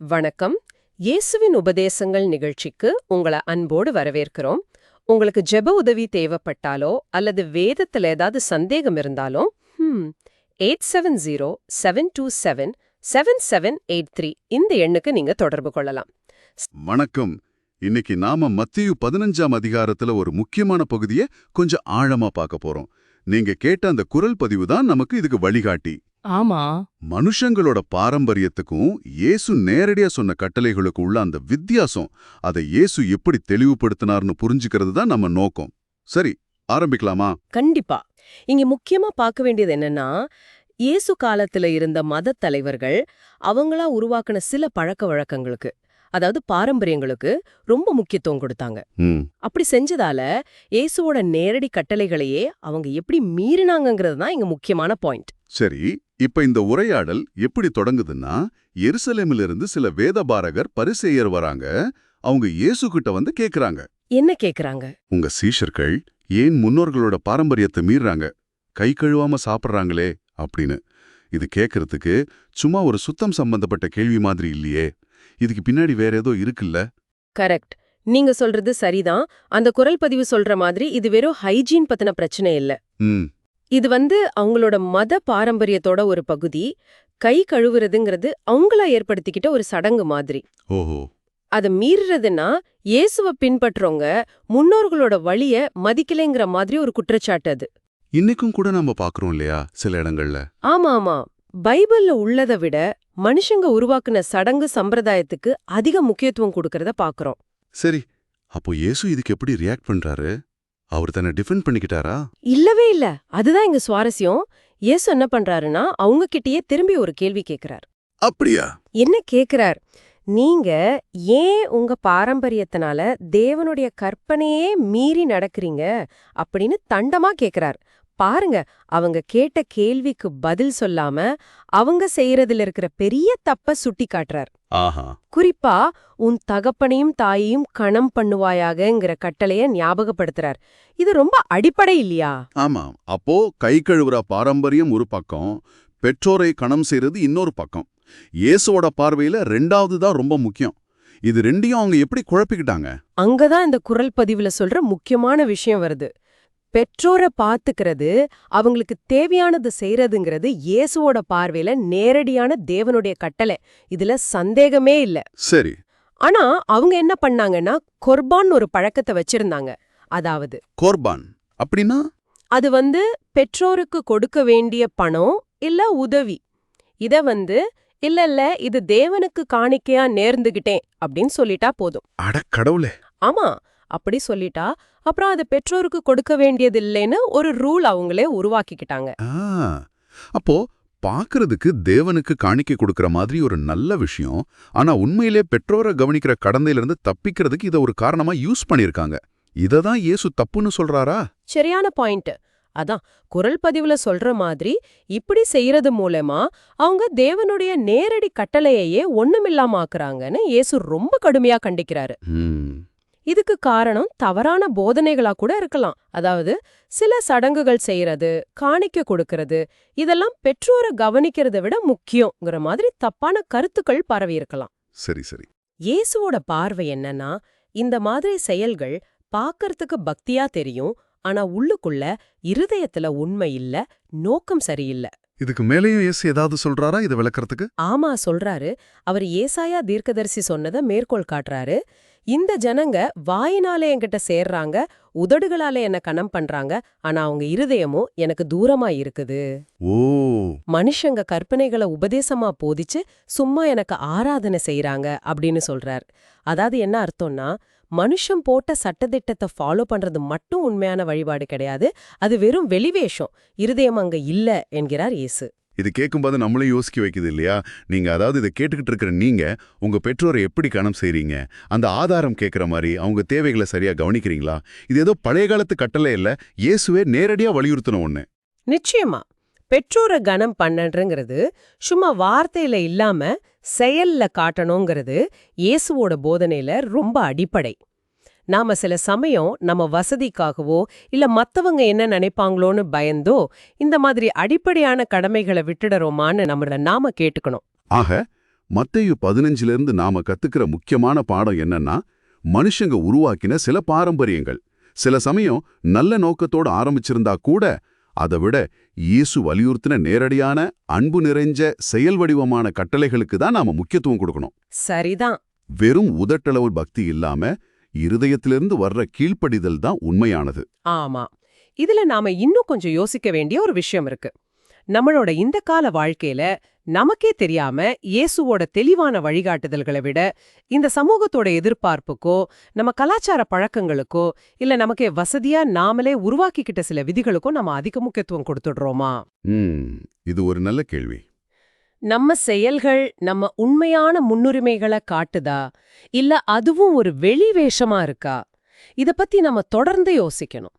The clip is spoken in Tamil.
வணக்கம். இயேசுவின் உபதேசங்கள் நிகழ்ச்சிக்கு உங்களை அன்போடு வரவேற்கிறோம். உங்களுக்கு ஜெப உதவி தேவைப்பட்டாலோ அல்லது வேதத்துல ஏதாவது சந்தேகம் இருந்தாலும் eight seven zero seven two seven seven seven eight three இந்த எண்ணுக்கு நீங்க தொடர்பு கொள்ளலாம். வணக்கம். இன்னைக்கு நாம மத்திய பதினஞ்சாம் அதிகாரத்துல ஒரு முக்கியமான பகுதியை கொஞ்சம் ஆழமா பார்க்க போறோம். நீங்க கேட்ட அந்த குரல் பதிவு தான் நமக்கு இதுக்கு வழிகாட்டி. ஆமா. மனுஷங்களோட பாரம்பரியத்துக்கும் இயேசு நேரடியா சொன்ன கட்டளைகளுக்கு உள்ள அந்த வித்தியாசம் அதை இயேசு எப்படி தெளிவுபடுத்தினார்னு புரிஞ்சுக்கிறது தான் நம்ம நோக்கம். சரி ஆரம்பிக்கலாமா? கண்டிப்பா. இங்க முக்கியமா பார்க்க வேண்டியது என்னன்னா இயேசு காலத்துல இருந்த மத தலைவர்கள் அவங்களா உருவாக்குன சில பழக்க வழக்கங்களுக்கு அதாவது பாரம்பரியங்களுக்கு ரொம்ப முக்கியத்துவம் கொடுத்தாங்க. ம். அப்படி செஞ்சதால இயேசுவோட நேரடி கட்டளைகளையே அவங்க எப்படி மீறினாங்கங்கிறது தான் இங்க முக்கியமான பாயிண்ட். சரி இப்ப இந்த உரையாடல் எப்படி தொடங்குதுன்னா எருசலேமிலிருந்து சில வேதபாரகர் பரிசேயர் வராங்க. அவங்க இயேசு கிட்ட வந்து கேக்குறாங்க. என்ன கேக்குறாங்க? உங்க சீஷர்கள் ஏன் முன்னோர்களோட பாரம்பரியத்தை மீறாங்க கை கழுவாம சாப்பிடுறாங்களே அப்படின்னு. இது கேக்குறதுக்கு சும்மா ஒரு சுத்தம் சம்பந்தப்பட்ட கேள்வி மாதிரி இல்லையே. இதுக்கு பின்னாடி வேற ஏதோ இருக்குல்ல? கரெக்ட். நீங்க சொல்றது சரிதான். அந்த குரல் பதிவு சொல்ற மாதிரி இது வெறும் ஹைஜீன் பத்தின பிரச்சனை இல்ல. ம். இது வந்து அவங்களோட மத பாரம்பரியத்தோட ஒரு பகுதி. கை கழுவுறதுங்கிறது அவங்களா ஏற்படுத்திக்கிட்ட ஒரு சடங்கு மாதிரி. ஓஹோ. அத மீறுறதுன்னா இயேசுவ பின்பற்றவங்க முன்னோர்களோட வழிய மதிக்கலைங்கிற மாதிரி ஒரு குற்றச்சாட்டு அது. இன்னைக்கும் கூட நம்ம பாக்குறோம் இல்லையா சில இடங்கள்ல? ஆமா ஆமா. பைபிள்ல உள்ளதை விட மனுஷங்க உருவாக்குன சடங்கு சம்பிரதாயத்துக்கு அதிக முக்கியத்துவம் கொடுக்கறத பாக்குறோம். சரி அப்போ இயேசு இதுக்கு எப்படி ரியாக்ட் பண்றாரு? அவர் தன்னை டிஃபெண்ட் பண்ணிக்கிட்டாரா? இல்லவே இல்ல. அதுதான் இங்க சுவாரஸ்யம். இயேசு என்ன பண்றாருன்னா அவங்க கிட்டயே திரும்பி ஒரு கேள்வி கேக்குறார். அப்படியா? என்ன கேக்குறார்? நீங்க ஏன் உங்க பாரம்பரியத்தினால தேவனுடைய கற்பனையே மீறி நடக்கிறீங்க? அப்படின்னு தண்டமா கேக்குறார். பாருங்க அவங்க கேட்ட கேள்விக்கு பதில் சொல்லாம அவங்க செய்யறதுல இருக்கிற பெரிய தப்ப சுட்டி காட்டுறார் ஆஹா. குறிப்பா உன் தகப்பனையும் தாயையும் கணம் பண்ணுவாயாகங்கிற கட்டளைய ஞாபகப்படுத்துறார். இது ரொம்ப அடிப்படை இல்லையா? ஆமா. அப்போ கை கழுவுற பாரம்பரியம் ஒரு பக்கம் பெற்றோரை கணம் செய்யறது இன்னொரு பக்கம். இயேசுவோட பார்வையில ரெண்டாவது தான் ரொம்ப முக்கியம். இது ரெண்டையும் அவங்க எப்படி குழப்பிக்கிட்டாங்க? அங்கதான் இந்த குரல் பதிவுல சொல்ற முக்கியமான விஷயம் வருது. பெற்றோரை பாத்துக்கிறது அவங்களுக்கு தேவையானது செய்யறதுங்கிறது இயேசுவோட பார்வையில நேரடியான தேவனுடைய கட்டளை. இதுல சந்தேகமே இல்ல. சரி. ஆனா அவங்க என்ன பண்ணாங்கன்னா கொர்பான் ஒரு பழக்கத்தை வச்சிருந்தாங்க. அதாவது கோர்பான் அப்படின்னா? அது வந்து பெற்றோருக்கு கொடுக்க வேண்டிய பணம் இல்ல உதவி. இத வந்து இல்ல இல்ல இது தேவனுக்கு காணிக்கையா நேர்ந்துகிட்டேன் அப்படின்னு சொல்லிட்டா போதும். அட கடவுளே. ஆமா. அப்படி சொல்லிட்டா அப்புறம் அது பெற்றோருக்கு கொடுக்க வேண்டியதில்லைன்னு ஒரு ரூல் அவங்களே உருவாக்கிக்கிட்டாங்க. அப்போ பாக்குறதுக்கு தேவனுக்கு காணிக்கை கொடுக்கற மாதிரி ஒரு நல்ல விஷயம் ஆனா உண்மையிலே பெற்றோரை கவனிக்கிற கடந்தையிலிருந்து தப்பிக்கிறதுக்கு இத ஒரு காரணமா யூஸ் பண்ணிருக்காங்க இததான் இயேசு தப்புன்னு சொல்றாரா? சரியான பாயிண்ட். அதான் குரல் பதிவுல சொல்ற மாதிரி இப்படி செய்யறது மூலமா அவங்க தேவனுடைய நேரடி கட்டளையையே ஒண்ணுமில்லாம ஆக்குறாங்கன்னு இயேசு ரொம்ப கடுமையா கண்டிக்கிறாரு. இதுக்கு காரணம் தவறான போதனைகளா கூட இருக்கலாம். அதாவது சில சடங்குகள் செய்யறது காணிக்க கொடுக்கறது இதெல்லாம் பெற்றோரை கவனிக்கிறதை விட முக்கியங்கிற மாதிரி தப்பான கருத்துக்கள் பரவி இருக்கலாம். சரி சரி. இயேசுவோட பார்வை என்னன்னா இந்த மாதிரி செயல்கள் பார்க்கறதுக்கு பக்தியா தெரியும் ஆனா உள்ளுக்குள்ள இருதயத்துல உண்மை இல்ல நோக்கம் சரியில்லை. இதுக்கு மேலேயும் இயேசு ஏதாவது சொல்றாரா இதை விளக்கறதுக்கு? ஆமா சொல்றாரு. அவர் ஏசாயா தீர்க்கதரிசி சொன்னதை மேற்கோள் காட்டுறாரு. இந்த ஜனங்க வாயினாலே என்கிட்ட சேர்றாங்க உதடுகளாலே என்ன கணம் பண்றாங்க ஆனா அவங்க இருதயமோ எனக்கு தூரமா இருக்குது. ஓ. மனுஷங்க கற்பனைகளை உபதேசமா போதிச்சு சும்மா எனக்கு ஆராதனை செய்றாங்க அப்படின்னு சொல்றார். அதாவது என்ன அர்த்தம்னா மனுஷன் போட்ட சட்டதிட்டத்தை ஃபாலோ பண்றது மட்டும் உண்மையான வழிபாடு கிடையாது அது வெறும் வெளிவேஷம் இருதயம் அங்க இல்ல என்கிறார் இயேசு. இது கேட்கும்போது நம்மளையும் யோசிக்க வைக்குது இல்லையா? நீங்க அதாவது இதை கேட்டுக்கிட்டு இருக்கிற நீங்க உங்க பெற்றோரை எப்படி கணம் செய்றீங்க? அந்த ஆதாரம் கேட்குற மாதிரி அவங்க தேவைகளை சரியா கவனிக்கிறீங்களா? இது ஏதோ பழைய காலத்து கட்டளை இல்ல இயேசுவே நேரடியாக வலியுறுத்தின ஒன்று நிச்சயமா. பெற்றோரை கனம் பண்ணன்றங்கிறது சும்மா வார்த்தையில இல்லாம செயல்ல காட்டணுங்கிறது இயேசுவோட போதனையில ரொம்ப அடிப்படை. நாம சில சமயம் நம்ம வசதிக்காகவோ இல்ல மத்தவங்க என்ன நினைப்பாங்களோன்னு பயந்தோ இந்த மாதிரி அடிப்படையான கடமைகளை விட்டுடுறோமான்னு நம்மள நாம கேட்டுக்கணும். ஆக மத்தேயு பதினஞ்சுல இருந்து நாம கத்துக்கிற முக்கியமான பாடம் என்னன்னா மனுஷங்க உருவாக்கின சில பாரம்பரியங்கள். சில சமயம் நல்ல நோக்கத்தோட ஆரம்பிச்சிருந்தா கூட அதை விட இயேசு வலியுறுத்தின நேரடியான அன்பு நிறைஞ்ச செயல் வடிவமான கட்டளைகளுக்கு தான் நாம முக்கியத்துவம் கொடுக்கணும். சரிதான். வெறும் உதட்டளவு பக்தி இல்லாம இருதயத்திலிருந்து வர்ற கீழ்ப்படிதல் தான் உண்மையானது. ஆமா. இதுல நாம இன்னும் கொஞ்சம் யோசிக்க வேண்டிய ஒரு விஷயம் இருக்கு. நம்மளோட இந்த கால வாழ்க்கையில நமக்கே தெரியாம இயேசுவோட தெளிவான வழிகாட்டுதல்களை விட இந்த சமூகத்தோட எதிர்பார்ப்புக்கோ நம்ம கலாச்சார பழக்கங்களுக்கோ இல்ல நமக்கே வசதியா நாமளே உருவாக்கிக்கிட்ட சில விதிகளுக்கோ நம்ம அதிக முக்கியத்துவம் கொடுத்துடுறோமா? இது ஒரு நல்ல கேள்வி. நம்ம செயல்கள் நம்ம உண்மையான முன்னுரிமைகளை காட்டுதா? இல்ல அதுவும் ஒரு வெளி வேஷமா இருக்கா? இத பத்தி நம்ம தொடர்ந்து யோசிக்கணும்.